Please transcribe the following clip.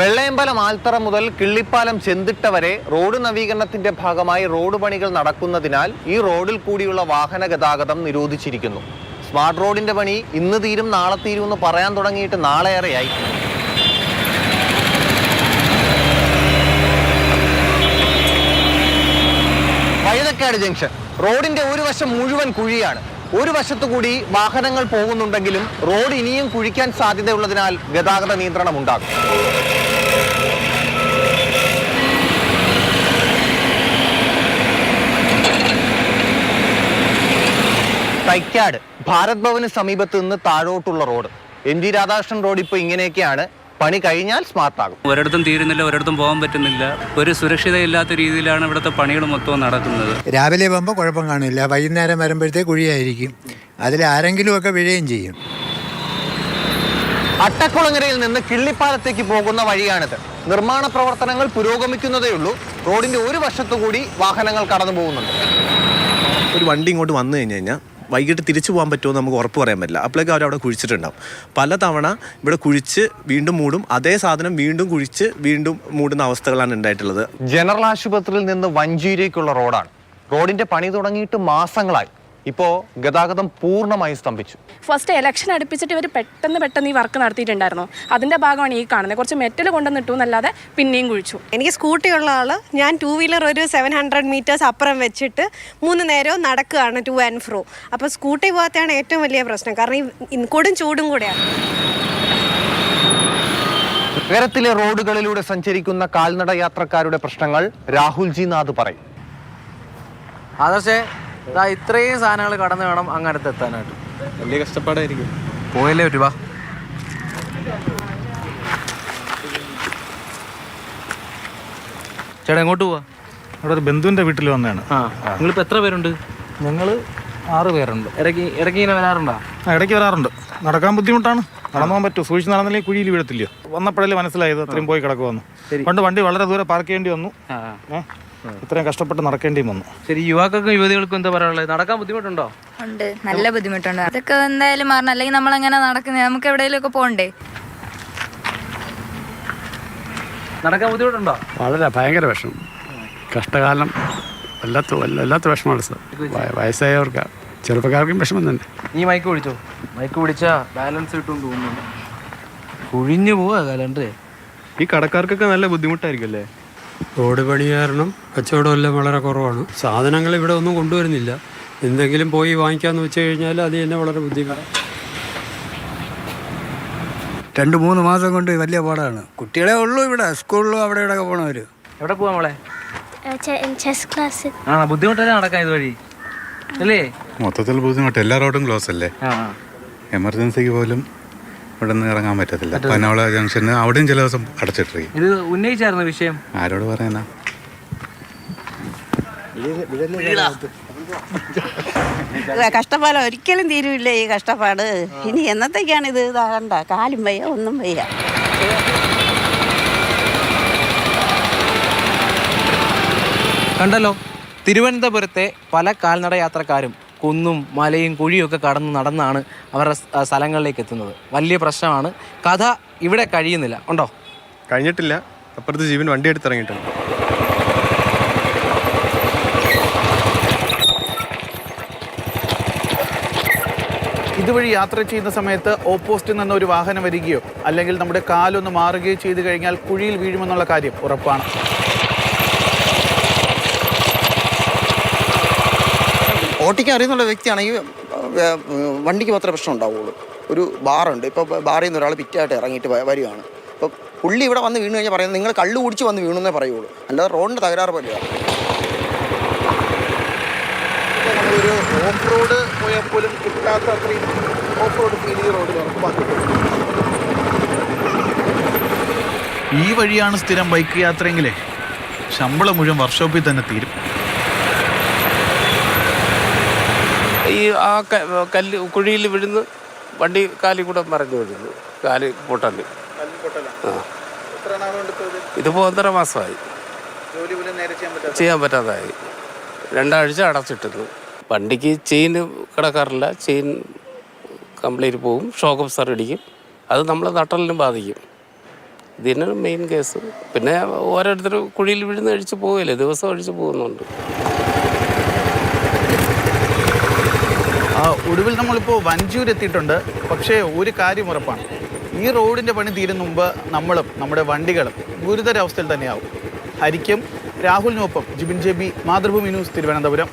വെള്ളയമ്പലം ആൽത്തറ മുതൽ കിള്ളിപ്പാലം ചെന്തിട്ട വരെ റോഡ് നവീകരണത്തിന്റെ ഭാഗമായി റോഡ് പണികൾ നടക്കുന്നതിനാൽ ഈ റോഡിൽ കൂടിയുള്ള വാഹന ഗതാഗതം നിരോധിച്ചിരിക്കുന്നു. സ്മാർട്ട് റോഡിന്റെ പണി ഇന്ന് തീരും നാളെ തീരും എന്ന് പറയാൻ തുടങ്ങിയിട്ട് നാളെയേറെയായി വഴുതക്കാട് ജംഗ്ഷൻ. റോഡിന്റെ ഒരു വശം മുഴുവൻ കുഴിയാണ്. ഒരു വശത്തു കൂടി വാഹനങ്ങൾ പോകുന്നുണ്ടെങ്കിലും റോഡ് ഇനിയും കുഴിക്കാൻ സാധ്യതയുള്ളതിനാൽ ഗതാഗത നിയന്ത്രണം ഉണ്ടാകും. തൈക്കാട് ഭാരത് ഭവന് സമീപത്ത് നിന്ന് താഴോട്ടുള്ള road. M G Radhakrishnan road ഇപ്പോൾ ഇങ്ങനെയൊക്കെയാണ്. പണി കഴിഞ്ഞാൽ സ്മാർട്ട് ആകും. ഒരിടത്തും തീരുന്നില്ല ഒരിടത്തും പോകാൻ പറ്റുന്നില്ല. ഒരു സുരക്ഷിതയില്ലാത്ത രീതിയിലാണ് ഇവിടുത്തെ പണികൾ മൊത്തവും നടക്കുന്നത്. രാവിലെ പോകുമ്പോൾ കുഴപ്പം കാണില്ല വൈകുന്നേരം വരുമ്പോഴത്തേക്ക് കുഴിയായിരിക്കും. അതിൽ ആരെങ്കിലുമൊക്കെ വീഴുകയും ചെയ്യും. അട്ടക്കുളങ്ങരയിൽ നിന്ന് കിള്ളിപ്പാലത്തേക്ക് പോകുന്ന വഴിയാണിത്. നിർമ്മാണ പ്രവർത്തനങ്ങൾ പുരോഗമിക്കുന്നതേയുള്ളൂ റോഡിന്റെ ഒരു വശത്തു കൂടി വാഹനങ്ങൾ കടന്നു പോകുന്നുണ്ട് ഒരു വണ്ടി ഇങ്ങോട്ട് വന്നു കഴിഞ്ഞു കഴിഞ്ഞാൽ വൈകിട്ട് തിരിച്ചു പോകാൻ പറ്റുമോ നമുക്ക് ഉറപ്പ് പറയാൻ പറ്റില്ല. അപ്പോഴേക്കും അവരവിടെ കുഴിച്ചിട്ടുണ്ടാവും. പലതവണ ഇവിടെ കുഴിച്ച് വീണ്ടും മൂടും. അതേ സാധനം വീണ്ടും കുഴിച്ച് വീണ്ടും മൂടുന്ന അവസ്ഥകളാണ് ഉണ്ടായിട്ടുള്ളത്. ജനറൽ ആശുപത്രിയിൽ നിന്ന് വഞ്ചിയിലേക്കുള്ള റോഡാണ്. റോഡിന്റെ പണി തുടങ്ങിയിട്ട് മാസങ്ങളായി. ഇപ്പോ ഗതാഗതം പൂർണമായി സ്തംഭിച്ചു. ഫസ്റ്റ് ഇലക്ഷൻ അടുപ്പിച്ചിട്ട് ഇവർ പെട്ടെന്ന് പെട്ടെന്ന് ഈ വർക്ക് നടത്തിയിട്ടുണ്ടായിരുന്നു. അതിന്റെ ഭാഗമാണ് ഈ കാണുന്നത്. കുറച്ച് മെറ്റൽ കൊണ്ടുവന്നിട്ടു എന്നല്ലാതെ പിന്നെയും കുഴിച്ചു. എനിക്ക് സ്കൂട്ടി ഉള്ള ആൾ ഞാൻ ടൂ വീലർ ഒരു സെവൻ ഹൺഡ്രഡ് മീറ്റേഴ്സ് അപ്പുറം വെച്ചിട്ട് മൂന്ന് നേരവും നടക്കുകയാണ് ടു ആൻഡ് ഫ്രോ അപ്പോൾ സ്കൂട്ടി പോകാത്തതാണ് ഏറ്റവും വലിയ പ്രശ്നം. കാരണം ഈ കൊടും ചൂടും കൂടെയാണ്. നഗരത്തിലെ റോഡുകളിലൂടെ സഞ്ചരിക്കുന്ന കാൽനട യാത്രക്കാരുടെ പ്രശ്നങ്ങൾ രാഹുൽ ജി നാഥ് പറയും. ആദർശേ ഇതാ ഇത്രയും സാധനങ്ങൾ കടന്നു വേണം അങ്ങനത്തെ എത്താനായിട്ട്. വലിയ കഷ്ടപ്പാടായിരിക്കും. പോയല്ലേ പറ്റു വാ. ചേട്ടാ എങ്ങോട്ട് പോവാ? അവിടെ ഒരു ബന്ധുവിന്റെ വീട്ടിൽ വന്നതാണ്. ആ. നിങ്ങളിപ്പോൾ എത്ര പേരുണ്ട്? ഞങ്ങൾ ആറ് പേരുണ്ട്. ഇടയ്ക്ക് ഇടയ്ക്ക് ഇങ്ങനെ വരാറുണ്ടോ? ആ, ഇടയ്ക്ക് വരാറുണ്ട്. നടക്കാൻ ബുദ്ധിമുട്ടാണ്. നടന്നു പോകാൻ പറ്റുമോ സൂക്ഷിച്ച് നടന്നില്ലെങ്കിൽ കുഴിയിൽ വീഴത്തില്ലയോ. വന്നപ്പോഴല്ലേ മനസ്സിലായത്. അത്രയും പോയി കിടക്കുവന്നു. പണ്ട് വണ്ടി വളരെ ദൂരെ പാർക്ക് ചെയ്യേണ്ടി വന്നു. ആ. ഏ? ഇത്രയും കഷ്ടപ്പെട്ട് നടക്കേണ്ടി വന്നു. ശരി യുവാക്കൾക്കും യുവതികൾക്കും എന്താ പറയാനുള്ളത്? നടക്കാൻ ബുദ്ധിമുട്ടുണ്ടോ? ഉണ്ട്. നല്ല ബുദ്ധിമുട്ടുണ്ട്. അതൊക്കെ എന്തായാലും മാറണം. അല്ലെങ്കിൽ നമ്മൾ എങ്ങനെ നടക്കുന്നത് നമുക്ക് എവിടെയെങ്കിലും ഒക്കെ പോകണ്ടേ നടക്കാൻ ബുദ്ധിമുട്ടുണ്ടോ? വളരെ ഭയങ്കര വിഷമം. കഷ്ടകാലം വല്ലാത്ത വല്ലാത്ത വിഷമമാണ് സാർ. വയ- വയസ്സായവർക്ക് ചെറുപ്പക്കാർക്കും വിഷമം തന്നെ. നീ മൈക്ക് പിടിച്ചോ? മൈക്ക് പിടിച്ചാ ബാലൻസ് കിട്ടും തോന്നുന്നു കുഴിഞ്ഞു പോവാ കലണ്ടർ. ഈ കടക്കാർക്കൊക്കെ നല്ല ബുദ്ധിമുട്ടായിരിക്കും അല്ലേ? റോഡ് പണി കാരണം കച്ചവടം എല്ലാം വളരെ കുറവാണ്. സാധനങ്ങൾ ഇവിടെ ഒന്നും കൊണ്ടുവരുന്നില്ല. എന്തെങ്കിലും പോയി വാങ്ങിക്കാമെന്ന് വെച്ച് കഴിഞ്ഞാൽ അത് തന്നെ വളരെ ബുദ്ധിമുട്ടാണ്. രണ്ട് മൂന്ന് മാസം കൊണ്ട് വലിയ പാടാണ്. കുട്ടികളെ ഉള്ളൂ ഇവിടെ സ്കൂളിലും അവിടെ ഇവിടെ പോണവർ എവിടെ പോവാ മോളെ? ചെസ് ക്ലാസ് ആ ബുദ്ധിമുട്ടല്ലേ നടക്കാൻ ഇതുവഴി. അല്ലേ? മൊത്തത്തിൽ ബുദ്ധിമുട്ട്. എല്ലാ റോഡും ക്ലോസ് അല്ലേ? ആ. എമർജൻസിക്ക് പോലും ഇവിടെ നിന്ന് ഇറങ്ങാൻ പറ്റത്തില്ല. പനോള ജംഗ്ഷന് അവിടെയും ചില ദിവസം അടച്ചിട്ടിരിക്കും. ഇത് ഉന്നയിച്ചായിരുന്നു വിഷയം? ആരോട് പറയാനാ കഷ്ടപ്പാട് ഒരിക്കലും തീരുമില്ല ഈ കഷ്ടപ്പാട്. ഇനി എന്നത്തേക്കാണ് ഇത് ഇതാകണ്ട? കാലും വയ്യ ഒന്നും വയ്യ. കണ്ടല്ലോ തിരുവനന്തപുരത്തെ പല കാൽനട യാത്രക്കാരും കുന്നും മലയും കുഴിയും ഒക്കെ കടന്ന് നടന്നാണ് അവരുടെ സ്ഥലങ്ങളിലേക്ക് എത്തുന്നത്. വലിയ പ്രശ്നമാണ്. കഥ ഇവിടെ കഴിയുന്നില്ല. ഉണ്ടോ? കഴിഞ്ഞിട്ടില്ല. അപ്പുറത്ത് ജീവൻ വണ്ടി എടുത്തിറങ്ങിയിട്ടുണ്ട്. ഇതുവഴി യാത്ര ചെയ്യുന്ന സമയത്ത് ഓപ്പോസിറ്റിൽ നിന്ന് ഒരു വാഹനം വരികയോ അല്ലെങ്കിൽ നമ്മുടെ കാലൊന്ന് മാറുകയോ ചെയ്തു കഴിഞ്ഞാൽ കുഴിയിൽ വീഴുമെന്നുള്ള കാര്യം ഉറപ്പാണ്. ഓട്ടിക്കാൻ അറിയുന്ന വ്യക്തിയാണെങ്കിൽ വണ്ടിക്ക് മാത്രമേ പ്രശ്നം ഉണ്ടാവുള്ളൂ. ഒരു ബാറുണ്ട്. ഇപ്പോൾ ബാറിൽ നിന്ന് ഒരാൾ പിറ്റായിട്ട് ഇറങ്ങിയിട്ട് വരികയാണ്. അപ്പോൾ പുള്ളി ഇവിടെ വന്ന് വീണ് കഴിഞ്ഞാൽ പറയുന്നത് നിങ്ങൾ കള്ളു കുടിച്ച് വന്ന് വീണെന്നേ പറയുള്ളൂ. അല്ലാതെ റോഡിന്റെ തകരാറ് പോലെയാണ് ഒരു ഓഫ് റോഡ് പോയാൽ പോലും കിട്ടാത്ത അത്രയും ഓഫ് റോഡ് ഫീൽ ഈ വഴിയാണ് സ്ഥിരം ബൈക്ക് യാത്രയെങ്കിലേ ശമ്പളം മുഴുവൻ വർക്ക്ഷോപ്പിൽ തന്നെ തീരും. ഈ ആ കല്ല് കുഴിയിൽ വിഴുന്ന് വണ്ടി കാലിൽ കൂടെ മറിഞ്ഞു വിഴുന്നു. കാൽ പൊട്ടൽ. ഇതിപ്പോൾ ഒന്നര മാസമായി. ചെയ്യാൻ പറ്റാതായി. രണ്ടാഴ്ച അടച്ചിട്ടിരുന്നു. വണ്ടിക്ക് ചെയിൻ കിടക്കാറില്ല. ചെയിൻ കംപ്ലീറ്റ് പോകും ഷോക്ക് അബ്സർ ഇടിക്കും. അത് നമ്മളെ നട്ടലിനും ബാധിക്കും. ഇതിനാണ് മെയിൻ കേസ്. പിന്നെ ഓരോരുത്തർ കുഴിയിൽ വീഴുന്ന അഴിച്ച് പോകില്ലേ ദിവസം അഴിച്ച് പോകുന്നുണ്ട്. ഒടുവിൽ നമ്മളിപ്പോൾ വഞ്ചൂർ എത്തിയിട്ടുണ്ട് പക്ഷേ ഒരു കാര്യം ഉറപ്പാണ്. ഈ റോഡിന്റെ പണി തീരുന്ന മുമ്പ് നമ്മളും നമ്മുടെ വണ്ടികളും ഗുരുതരാവസ്ഥയിൽ തന്നെയാവും. ഹരിക്കും രാഹുലിനൊപ്പം ജിബിൻ ജെബി മാതൃഭൂമി ന്യൂസ് തിരുവനന്തപുരം.